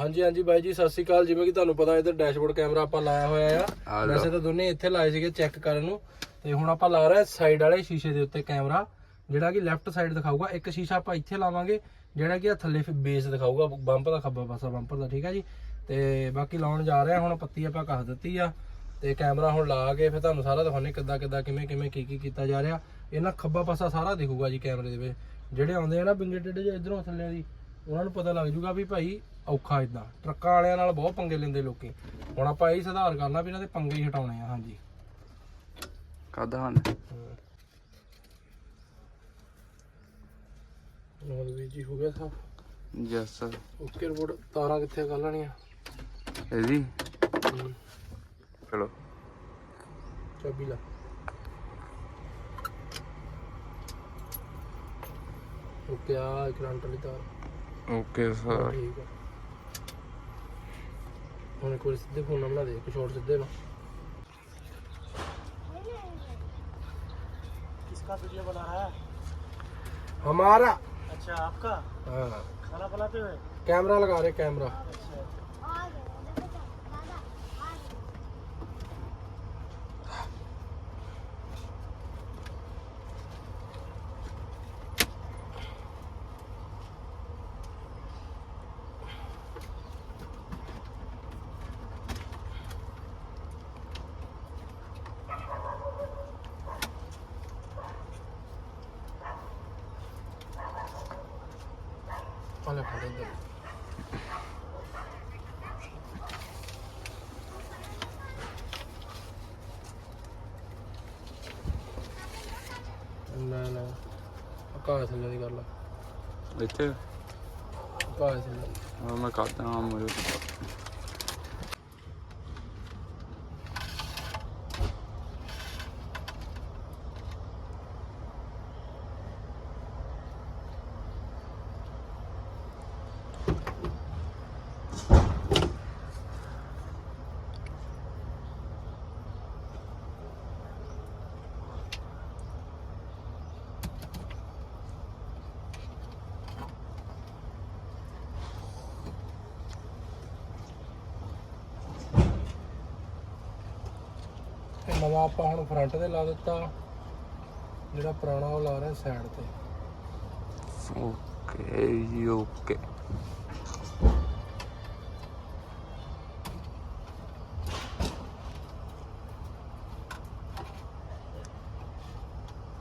ਹਾਂਜੀ ਹਾਂਜੀ ਬਾਈ ਜੀ ਸਤਿ ਸ਼੍ਰੀ ਅਕਾਲ। ਜਿਵੇਂ ਕਿ ਤੁਹਾਨੂੰ ਪਤਾ ਇੱਧਰ ਡੈਸ਼ਬੋਰਡ ਕੈਮਰਾ ਆਪਾਂ ਲਾਇਆ ਹੋਇਆ ਆ। ਵੈਸੇ ਤਾਂ ਦੋਨੇ ਇੱਥੇ ਲਾਏ ਸੀਗੇ ਚੈੱਕ ਕਰਨ ਨੂੰ। ਤੇ ਹੁਣ ਆਪਾਂ ਲਾ ਰਹੇ ਸਾਈਡ ਵਾਲੇ ਸ਼ੀਸ਼ੇ ਦੇ ਉੱਤੇ ਕੈਮਰਾ ਜਿਹੜਾ ਕਿ ਲੈਫਟ ਸਾਈਡ ਦਿਖਾਊਗਾ। ਇੱਕ ਸ਼ੀਸ਼ਾ ਆਪਾਂ ਇੱਥੇ ਲਾਵਾਂਗੇ ਜਿਹੜਾ ਕਿ ਆ ਥੱਲੇ ਬੇਸ ਦਿਖਾਊਗਾ ਬੰਪ ਦਾ ਖੱਬਾ ਪਾਸਾ ਬੰਪਰ ਦਾ ਠੀਕ ਆ ਜੀ? ਤੇ ਬਾਕੀ ਲਾਉਣ ਜਾ ਰਹੇ ਆ ਹੁਣ ਪੱਤੀ ਆਪਾਂ ਕੱਸ ਦਿੱਤੀ ਆ। ਤੇ ਕੈਮਰਾ ਹੁਣ ਲਾ ਕੇ ਫਿਰ ਤੁਹਾਨੂੰ ਸਾਰਾ ਦਿਖਾਉਣੇ ਕਿੱਦਾਂ ਕਿੱਦਾਂ ਕਿਵੇਂ ਕਿਵੇਂ ਕੀ ਕੀ ਕੀਤਾ ਜਾ ਰਿਹਾ। ਇਹਨਾਂ ਖੱਬਾ ਪਾਸਾ ਸਾਰਾ ਦਿਖੂਗਾ ਜੀ ਕੈਮਰੇ ਦੇ ਵਿੱਚ। ਜਿਹੜੇ ਆਉਂਦੇ ਆ ਨਾ ਬਿੰਗੇ ਟੇਡੇ ਜਿਹੇ ਇਧਰੋਂ ਥੱਲੇ ਦੀ ਉਹਨਾਂ ਨੂੰ ਪਤਾ ਲੱਗ ਜੂਗਾ ਵੀ ਭਾਈ ਔਖਾ ਇਦਾਂ ਟਰੱਕਾਂ ਵਾਲਿਆਂ ਨਾਲ ਬਹੁਤ ਪੰਗੇ ਲੈਂਦੇ ਲੋਕੀ। ਹੁਣ ਆਪਾਂ ਇਹ ਸੁਧਾਰ ਕਰਨਾ ਵੀ ਇਹਨਾਂ ਦੇ ਪੰਗੇ ਹੀ ਹਟਾਉਣੇ ਆ ਹਾਂਜੀ। ਕਾਦਾ ਹਨ ਹੋਰ ਵੀ ਜੀ ਹੋ ਗਿਆ ਸਭ? ਯੈਸ ਓਕੇ ਰਿਪੋਰਟ ਤਾਰਾਂ ਕਿੱਥੇ ਕਰ ਲੈਣੀਆਂ ਇਹਦੀ? ਹਮ, ਚਲੋ। ਚਾਬੀ ਲਾ। ਓਕੇ ਆ ਕਰੰਟ ਵਾਲੀ ਤਾਰ। ਓਕੇ ਸਰ ਠੀਕ ਆ ਹੁਣ ਕੋਈ ਸਿੱਧੇ ਫੋਨ ਨਾਲ ਬਣਾ ਦੇ ਇੱਕ ਸ਼ਾਰਟ ਸਿੱਧੇ ਨੂੰ किसका वीडियो बना रहा है हमारा अच्छा आपका हाँ खाना बनाते हुए कैमरा लगा रहे कैमरा अच्छा ਹਲੇ ਫੜੇ ਦੇ ਨਾ ਨਾ ਆਕਾਸ਼ ਨਾਲ ਦੀ ਗੱਲ ਆ ਇੱਥੇ ਆਕਾਸ਼ ਨਾਲ ਹਾਂ ਮੈਂ ਕਰਦਾ ਹਾਂ ਮੇਰੇ ਨਵਾਂ ਆਪਾਂ ਹੁਣ ਫਰੰਟ ਤੇ ਲਾ ਦਿੱਤਾ। ਜਿਹੜਾ ਪੁਰਾਣਾ ਉਹ ਲਾ ਰਹੇ ਸਾਈਡ ਤੇ। ਓਕੇ ਜੀ ਓਕੇ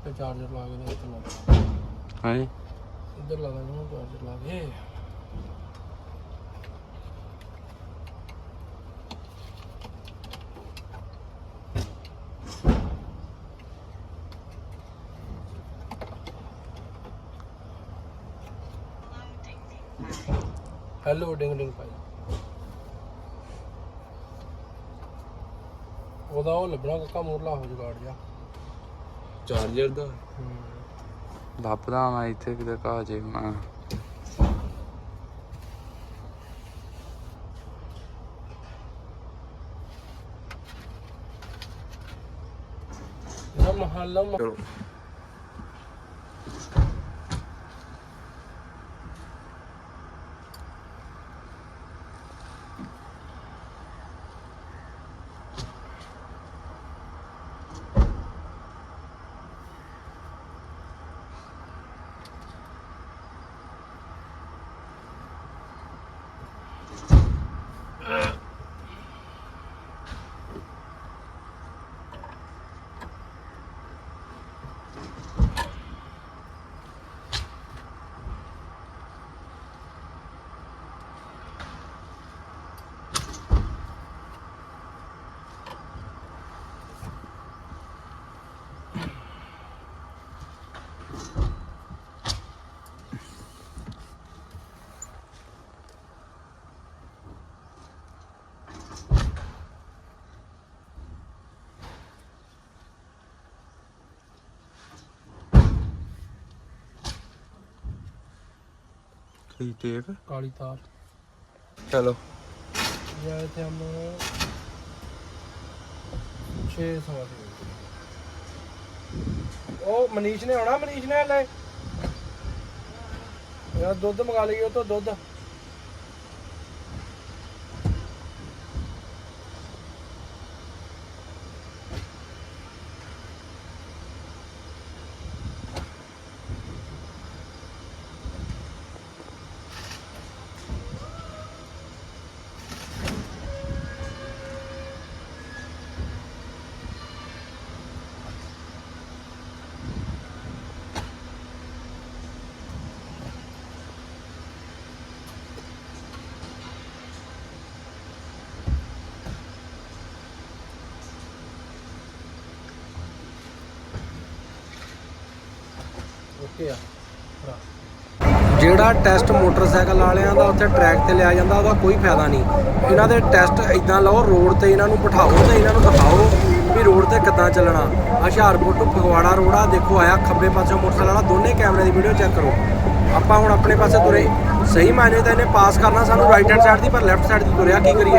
ਤੇ ਚਾਰਜਰ ਲਾ ਕੇ ਦੇ ਇੱਥੇ ਲਾ। ਹਾਂ? ਇੱਧਰ ਲਾ ਦਾਂਗੇ ਚਾਰਜਰ ਲਾ ਕੇ। ਹੈਲੋ ਡਿੰਗ ਡਿੰਗ ਭਾਈ। ਉਹਦਾ ਉਹ ਲੱਭਣਾ ਕੱਕਾ ਮੋਰਲਾ ਹੋ ਜੁਗਾੜ ਜਾ ਚਾਰਜਰ ਦਾ? ਲੱਭਦਾ ਮੈਂ ਇੱਥੇ ਕਿਤੇ ਕਾ ਜੇ ਮੈਂ ਲਮ ਹਲਮ ਚਲੋ। ਠੀਕ ਠੀਕ ਕਾਲੀ ਤਾਰ। ਚਲੋ। ਜਾਏ ਤੇ ਹਮ 6 ਸਵਾ ਦੇ ਉਹ ਮਨੀਸ਼ ਨੇ ਆਉਣਾ ਮਨੀਸ਼ ਨੇ ਲੈ ਯਾਰ ਦੁੱਧ ਮੰਗਾ ਲਈ ਉਹ ਤੋਂ ਦੁੱਧ। ਓਕੇ ਆ ਜਿਹੜਾ ਟੈਸਟ ਮੋਟਰਸਾਈਕਲ ਵਾਲਿਆਂ ਦਾ ਉੱਥੇ ਟਰੈਕ ਤੇ ਲਿਆ ਜਾਂਦਾ, ਉਹਦਾ ਕੋਈ ਫਾਇਦਾ ਨਹੀਂ। ਇਹਨਾਂ ਦੇ ਟੈਸਟ ਇਦਾਂ ਲਓ, ਰੋਡ ਤੇ ਇਹਨਾਂ ਨੂੰ ਬਿਠਾਓ ਤੇ ਇਹਨਾਂ ਨੂੰ ਦਿਖਾਓ ਵੀ ਰੋਡ ਤੇ ਕਿੱਦਾਂ ਚੱਲਣਾ। ਹੁਸ਼ਿਆਰਪੁਰ ਤੋਂ ਫਗਵਾੜਾ ਰੋਡ ਆ, ਦੇਖੋ ਆਇਆ ਖੱਬੇ ਪਾਸੇ ਮੋਟਰਸਾਈਕਲ ਵਾਲਾ, ਦੋਨੇ ਕੈਮਰੇ ਦੀ ਵੀਡੀਓ ਚੈੱਕ ਕਰੋ। ਆਪਾਂ ਹੁਣ ਆਪਣੇ ਪਾਸੇ ਤੁਰੇ। ਸਹੀ ਮਾਇਨੇ ਤਾਂ ਇਹਨੇ ਪਾਸ ਕਰਨਾ ਸਾਨੂੰ ਰਾਈਟ ਹੈਂਡ ਸਾਈਡ ਦੀ, ਪਰ ਲੈਫਟ ਸਾਈਡ ਦੀ ਤੁਰਿਆ, ਕੀ ਕਰੀਏ?